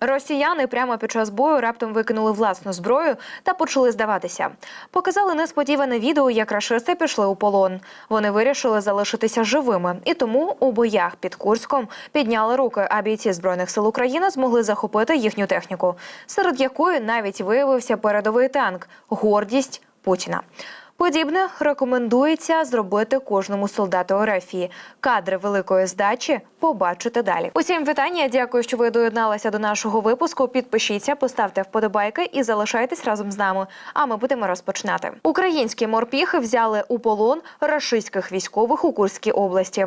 Росіяни прямо під час бою раптом викинули власну зброю та почали здаватися. Показали несподіване відео, як рашисти пішли у полон. Вони вирішили залишитися живими, і тому у боях під Курськом підняли руки, а бійці збройних сил України змогли захопити їхню техніку, серед якої навіть виявився передовий танк гордість Путіна. Подібне рекомендується зробити кожному солдату Рефії. Кадри великої здачі побачите далі. Усім вітання. Дякую, що ви доєдналися до нашого випуску. Підпишіться, поставте вподобайки і залишайтесь разом з нами. А ми будемо розпочинати. Українські морпіхи взяли у полон рашистських військових у Курській області.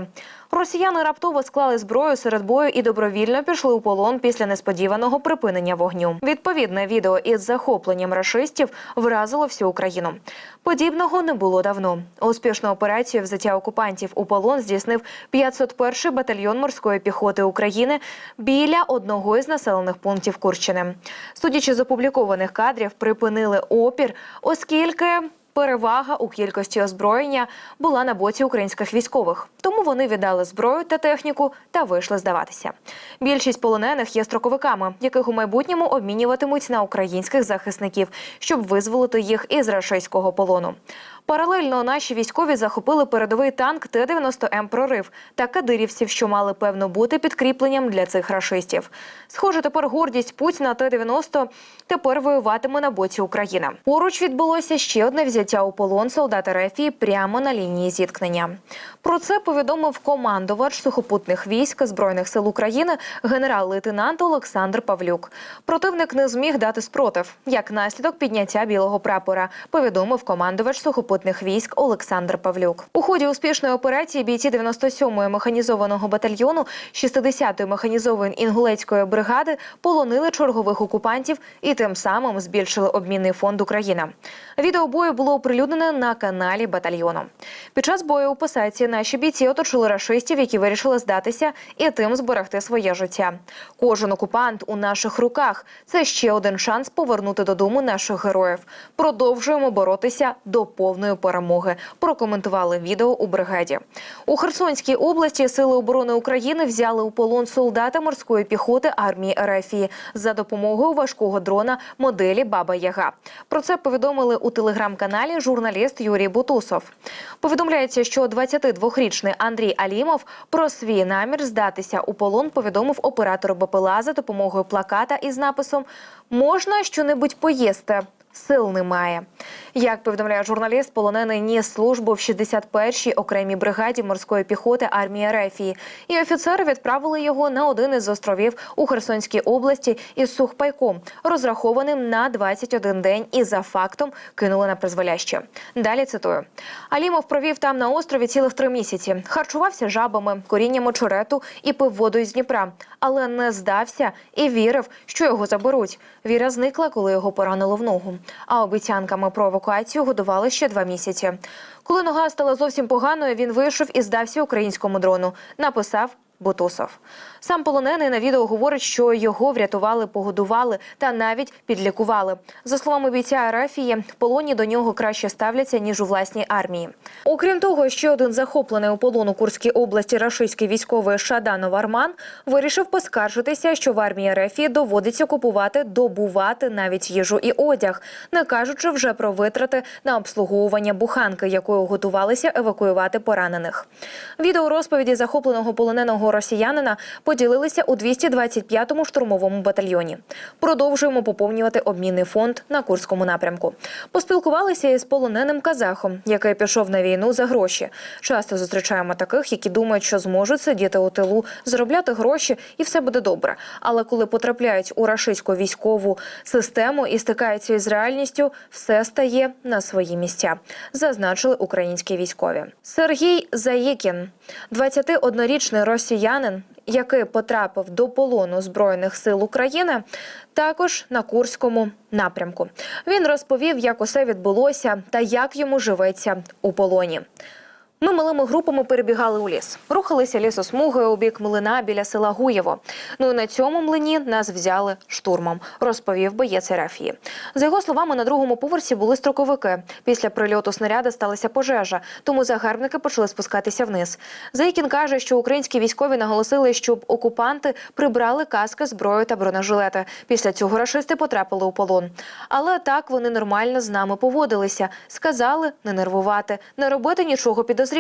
Росіяни раптово склали зброю серед бою і добровільно пішли у полон після несподіваного припинення вогню. Відповідне відео із захопленням рашистів вразило всю Україну. Подібного не було давно. Успішну операцію взяття окупантів у полон здійснив 501-й батальйон морської піхоти України біля одного із населених пунктів Курщини. Судячи з опублікованих кадрів, припинили опір, оскільки. Перевага у кількості озброєння була на боці українських військових, тому вони віддали зброю та техніку та вийшли здаватися. Більшість полонених є строковиками, яких у майбутньому обмінюватимуть на українських захисників, щоб визволити їх із рашистського полону. Паралельно наші військові захопили передовий танк Т-90М «Прорив» та кадирівців, що мали певно бути підкріпленням для цих рашистів. Схоже, тепер гордість Путіна Т-90 тепер воюватиме на боці України. Поруч відбулося ще одне взяття у полон солдата РФ прямо на лінії зіткнення. Про це повідомив командувач сухопутних військ збройних сил України генерал-лейтенант Олександр Павлюк. Противник не зміг дати спротив як наслідок підняття білого прапора. Повідомив командувач сухопутних військ Олександр Павлюк. У ході успішної операції бійці 97-ї механізованого батальйону 60-ї механізованої інгулецької бригади полонили чергових окупантів і тим самим збільшили обмінний фонд Україна. Відео бою було оприлюднене на каналі батальйону. Під час бою у посадці наші бійці оточили рашистів, які вирішили здатися і тим зберегти своє життя. Кожен окупант у наших руках це ще один шанс повернути додому наших героїв. Продовжуємо боротися до повної перемоги. Прокоментували відео у бригаді. У Херсонській області сили оборони України взяли у полон солдата морської піхоти армії РФ за допомогою важкого дрона моделі Баба Яга. Про це повідомили у телеграм-каналі журналіст Юрій Бутусов. Повідомляється, що 22-річний Андрій Алімов про свій намір здатися у полон повідомив оператору БПЛА за допомогою плаката із написом Можна щонебудь поїсти. Сил немає. Як повідомляє журналіст, полонений ніс службу в 61-й окремій бригаді морської піхоти армії Рефії, і офіцери відправили його на один із островів у Херсонській області із сухпайком, розрахованим на 21 день, і за фактом кинули на призволяще. Далі цитую: Алімов провів там на острові цілих три місяці. Харчувався жабами, корінням очерету і пив воду із Дніпра, але не здався і вірив, що його заберуть. Віра зникла, коли його поранило в ногу. А обіцянками про евакуацію годували ще два місяці. Коли нога стала зовсім поганою, він вийшов і здався українському дрону. Написав Бутусов. Сам полонений на відео говорить, що його врятували, погодували та навіть підлікували. За словами бійця Арафії, в полоні до нього краще ставляться ніж у власній армії. Окрім того, ще один захоплений у полон у Курській області рашистський військовий Шаданов Арман вирішив поскаржитися, що в армії Арафії доводиться купувати, добувати навіть їжу і одяг, не кажучи вже про витрати на обслуговування буханки, якою готувалися евакуювати поранених. Відео розповіді захопленого полоненого росіянина поділилися у 225-му штурмовому батальйоні. Продовжуємо поповнювати обмінний фонд на Курському напрямку. Поспілкувалися із полоненим казахом, який пішов на війну за гроші. Часто зустрічаємо таких, які думають, що зможуть сидіти у тилу, заробляти гроші, і все буде добре. Але коли потрапляють у рашистську військову систему і стикаються із реальністю, все стає на свої місця, зазначили українські військові. Сергій Заїкін, 21-річний росіянин, який потрапив до полону збройних сил України, також на Курському напрямку. Він розповів, як усе відбулося та як йому живеться у полоні. Ми малими групами перебігали у ліс, рухалися лісосмугою у бік млина біля села Гуєво. Ну і на цьому млині нас взяли штурмом, розповів боєць Рафії. За його словами, на другому поверсі були строковики. Після прильоту снаряда сталася пожежа, тому загарбники почали спускатися вниз. Заїкін каже, що українські військові наголосили, щоб окупанти прибрали каски, зброю та бронежилети. Після цього рашисти потрапили у полон. Але так вони нормально з нами поводилися. Сказали не нервувати, не робити нічого підозрілого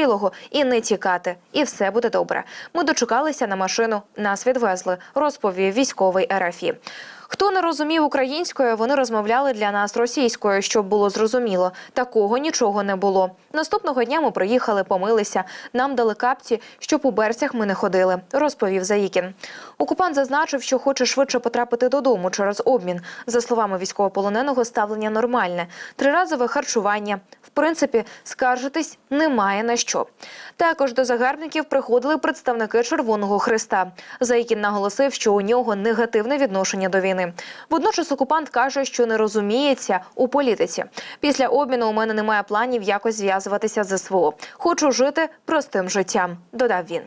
і не тікати. І все буде добре. Ми дочекалися на машину, нас відвезли, розповів військовий РФІ. Хто не розумів українською, вони розмовляли для нас російською, щоб було зрозуміло. Такого нічого не було. Наступного дня ми приїхали, помилися. Нам дали капці, щоб у берцях ми не ходили, розповів Заїкін. Окупант зазначив, що хоче швидше потрапити додому через обмін. За словами військовополоненого, ставлення нормальне, триразове харчування. В принципі, скаржитись немає на що. Також до загарбників приходили представники Червоного Христа. Заїкін наголосив, що у нього негативне відношення до війни. Водночас окупант каже, що не розуміється у політиці. Після обміну у мене немає планів якось зв'язуватися з СВО. Хочу жити простим життям, додав він.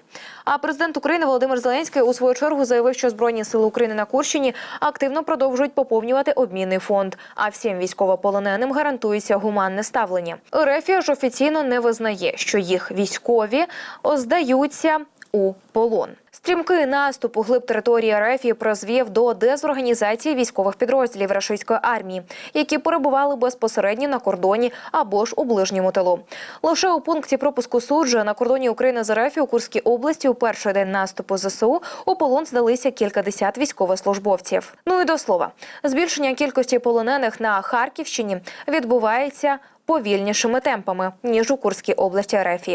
А президент України Володимир Зеленський у свою чергу заявив, що збройні сили України на Курщині активно продовжують поповнювати обмінний фонд. А всім військовополоненим гарантується гуманне ставлення. Рефія ж офіційно не визнає, що їх військові здаються у полон. Стрімкий наступ у глиб території РФ призвів до дезорганізації військових підрозділів рашистської армії, які перебували безпосередньо на кордоні або ж у ближньому тилу. Лише у пункті пропуску суджа на кордоні України з РФ у Курській області у перший день наступу ЗСУ у полон здалися кількадесят військовослужбовців. Ну і до слова, збільшення кількості полонених на Харківщині відбувається повільнішими темпами ніж у Курській області РФ.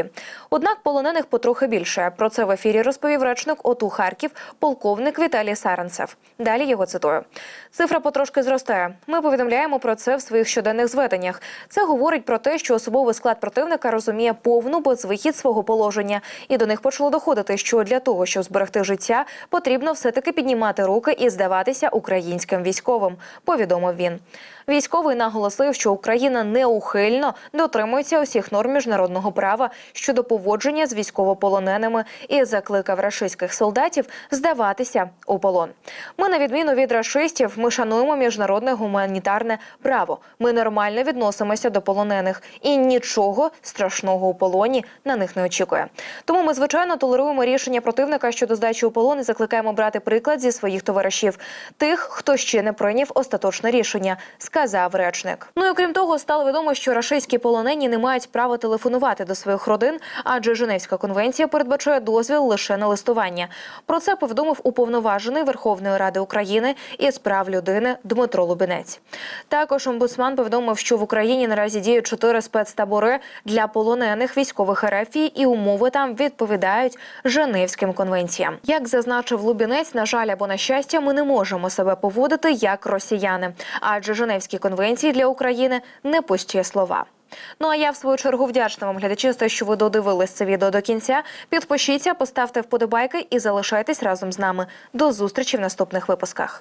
Однак полонених потрохи більше. Про це в ефірі розповів речник ОТУ Харків, полковник Віталій Саранцев. Далі його цитую. Цифра потрошки зростає. Ми повідомляємо про це в своїх щоденних зведеннях. Це говорить про те, що особовий склад противника розуміє повну безвихід свого положення, і до них почало доходити, що для того, щоб зберегти життя, потрібно все таки піднімати руки і здаватися українським військовим. Повідомив він. Військовий наголосив, що Україна неухильно дотримується усіх норм міжнародного права щодо поводження з військовополоненими і закликав рашистських солдатів здаватися у полон. Ми, на відміну від рашистів, ми шануємо міжнародне гуманітарне право. Ми нормально відносимося до полонених, і нічого страшного у полоні на них не очікує. Тому ми звичайно толеруємо рішення противника щодо здачі у полон і закликаємо брати приклад зі своїх товаришів, тих, хто ще не прийняв остаточне рішення, сказав речник. Ну і крім того, стало відомо, що рашистські полонені не мають права телефонувати до своїх родин, адже Женевська конвенція передбачає дозвіл лише на листування. Про це повідомив уповноважений Верховної Ради України із прав людини Дмитро Лубінець. Також омбудсман повідомив, що в Україні наразі діють чотири спецтабори для полонених військових РФ і умови там відповідають Женевським конвенціям. Як зазначив Лубінець, на жаль або на щастя, ми не можемо себе поводити як росіяни, адже Женевські конвенції для України не пусті слова. Ну а я в свою чергу вдячна вам глядачі, за те, що ви додивились це відео до кінця. Підпишіться, поставте вподобайки і залишайтесь разом з нами. До зустрічі в наступних випусках.